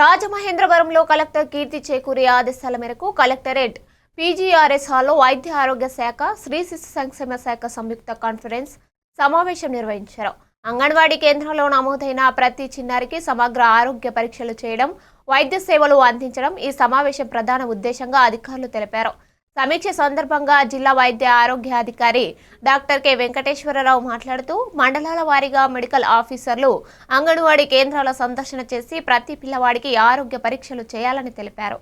రాజమహేంద్రవరంలో కలెక్టర్ కీర్తి చేకూరి ఆదేశాల మేరకు కలెక్టరేట్ పీజీఆర్ఎస్ హాల్లో వైద్య ఆరోగ్య శాఖ శ్రీ శిశు సంక్షేమ శాఖ సంయుక్త కాన్ఫరెన్స్ సమావేశం నిర్వహించారు. అంగన్వాడీ కేంద్రంలో నమోదైన ప్రతి చిన్నారికి సమగ్ర ఆరోగ్య పరీక్షలు చేయడం వైద్య సేవలు అందించడం ఈ సమావేశం ప్రధాన ఉద్దేశంగా అధికారులు తెలిపారు. సమీక్ష సందర్భంగా జిల్లా వైద్య ఆరోగ్య అధికారి డాక్టర్ కె వెంకటేశ్వరరావు మాట్లాడుతూ మండలాల వారీగా మెడికల్ ఆఫీసర్లు అంగన్వాడీ కేంద్రాల సందర్శన చేసి ప్రతి పిల్లవాడికి ఆరోగ్య పరీక్షలు చేయాలని తెలిపారు.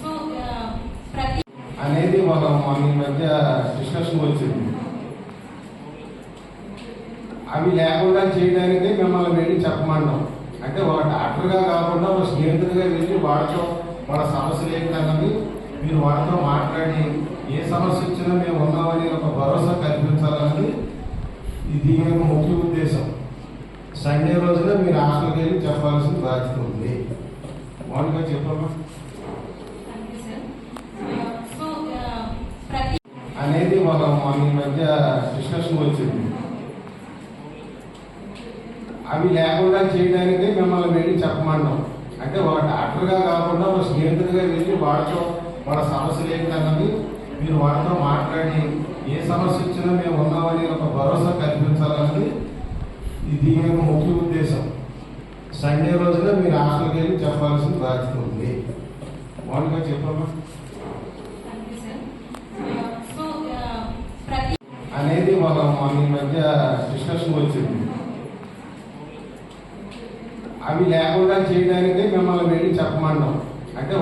సో ప్రతి అనేది ఒక మన ఈ మధ్య డిస్కషన్ వచ్చింది. అవి లేకుండా చేయడానికి మిమ్మల్ని వెళ్ళి చెప్పమన్నాం అంటే ఒక డాక్టర్గా కాకుండా ఒక స్నేహితుడిగా వెళ్ళి వాళ్ళతో వాళ్ళ సమస్యలు ఏంటన్నది మీరు వాళ్ళతో మాట్లాడి ఏ సమస్య వచ్చినా మేము ఉన్నామని ఒక భరోసా కల్పించాలన్నది ఇది యొక్క ముఖ్య ఉద్దేశం. సండే రోజున మీరు హాస్టల్కి వెళ్ళి చెప్పాల్సిన బాధ్యత ఉంది. మౌనిక చెప్పమ్మా. సో ప్రతి అనేది మన ఈ మధ్య డిస్కషన్ వచ్చింది. అవి లేకుండా చేయడానికి మిమ్మల్ని వెళ్ళి చెప్పమన్నాం. అంటే ఒక డాక్టర్గా కాకుండా ఒక స్నేహితుడిగా వెళ్ళి వాళ్ళతో వాళ్ళ సమస్యలు ఏంటన్నది మీరు వాళ్ళతో మాట్లాడి ఏ సమస్య వచ్చినా మేము ఉన్నామని ఒక భరోసా కల్పించాలన్నది ఇది ముఖ్య ఉద్దేశం. సండే రోజున మీరు హాస్టల్కి వెళ్ళి చెప్పాల్సిన బాధ్యత ఉంది. మౌనిక చెప్పమ్మా. సో ప్రతి అనేది ఒక మన మధ్య డిస్కషన్ వచ్చింది. అవి లేకుండా చేయడానికే మిమ్మల్ని వెళ్ళి చెప్పమన్నాం